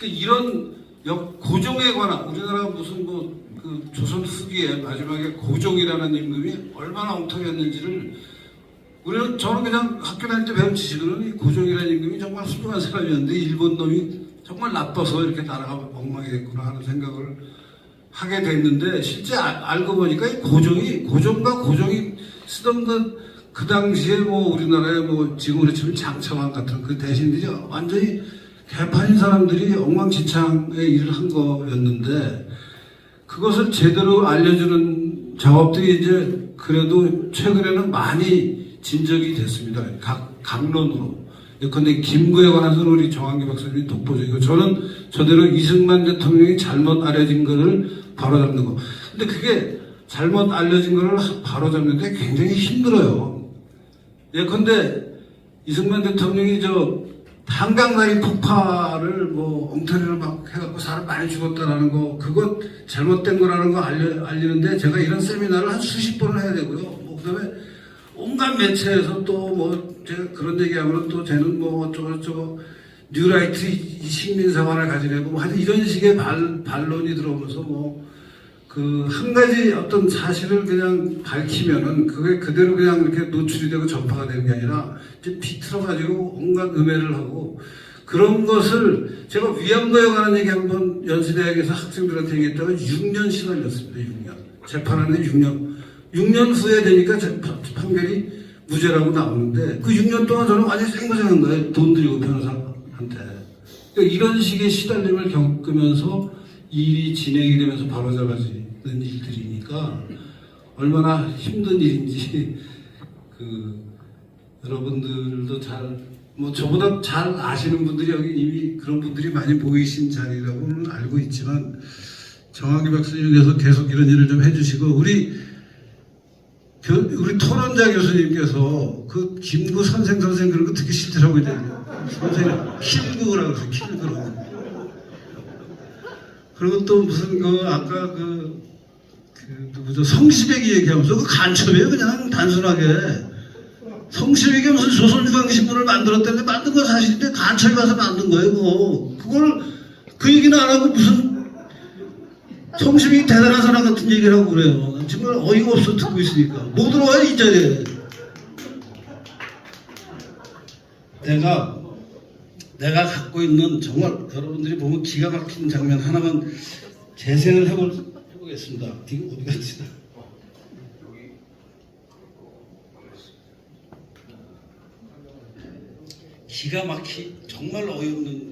그러니까 이런 역 고종에 관한 우리나라 무슨 뭐 그 조선 후기에 마지막에 고종이라는 임금이 얼마나 엉터리였는지를 우리는 저는 그냥 학교 다닐 때 배운 지식으로는 이 고종이라는 임금이 정말 훌륭한 사람이었는데 일본 놈이 정말 나빠서 이렇게 나라가 엉망이 됐구나 하는 생각을 하게 됐는데 실제 아- 알고 보니까 이 고종이 고종과 고종이 쓰던 그, 그 당시에 뭐 우리나라의 뭐 지금으로 치면 장차관 같은 그 대신들이 완전히 개판인 사람들이 엉망진창의 일을 한 거였는데 그것을 제대로 알려주는 작업들이 이제 그래도 최근에는 많이 진적이 됐습니다. 각 강론으로. 예컨대 김구에 관해서는 우리 정한기 박사님이 독보적이고 저는 저대로 이승만 대통령이 잘못 알려진 거를 바로잡는 거. 근데 그게 잘못 알려진 거를 바로잡는데 굉장히 힘들어요. 예컨대 이승만 대통령이 저 한강다리 폭파를 뭐 엉터리로 막 해갖고 사람 많이 죽었다라는 거 그거 잘못된 거라는 거 알려, 알리는데 제가 이런 세미나를 한 수십 번을 해야 되고요. 뭐 그다음에 온갖 매체에서 또 뭐 그런 얘기하면 또 쟤는 뭐 어쩌고 저쩌고 뉴라이트 이 식민사관을 가지려고 뭐 하여튼 이런 식의 발, 반론이 들어오면서 뭐 그 한 가지 어떤 사실을 그냥 밝히면은 그게 그대로 그냥 이렇게 노출이 되고 전파가 되는 게 아니라 이제 비틀어 가지고 온갖 음해를 하고 그런 것을 제가 위안부에 관한 얘기 한번 연세대학에서 학생들한테 얘기했다가 6년 시간이었습니다. 6년 재판하는 6년 6년 후에 되니까 재판, 판결이 무죄라고 나오는데 그 6년 동안 저는 완전 히 생고생한 거예요. 돈 들이고 변호사한테 그러니까 이런 식의 시달림을 겪으면서 일이 진행이 되면서 바로잡아지는 일들이니까 얼마나 힘든 일인지 그 여러분들도 잘 뭐 저보다 잘 아시는 분들이 여기 이미 그런 분들이 많이 보이신 자리라고는 알고 있지만 정학기 박사님께서 계속 이런 일을 좀 해주시고 우리 교, 우리 토론자 교수님께서 그 김구 선생 선생 그런 거 되게 싫더라고요. 선생님 킬구라고 그래서 킬구라고. 그리고 또 무슨 그 아까 그, 그 누구죠? 성시백이 얘기하면서 그 간첩이에요 그냥 단순하게. 성시백이 무슨 조선유강신문을 만들었다는데 만든 건 사실인데 간첩이 가서 만든 거예요 그거 그걸 그 얘기는 안 하고 무슨 성시백이 대단한 사람 같은 얘기를 하고 그래요. 정말 어이가 없어 듣고 있으니까. 못 들어와요 이 자리에. 내가 내가 갖고 있는 정말 여러분들이 보면 기가 막힌 장면 하나만 재생을 해볼, 해보겠습니다. 이거 어디 갔지? 기가 막히 정말 어이없는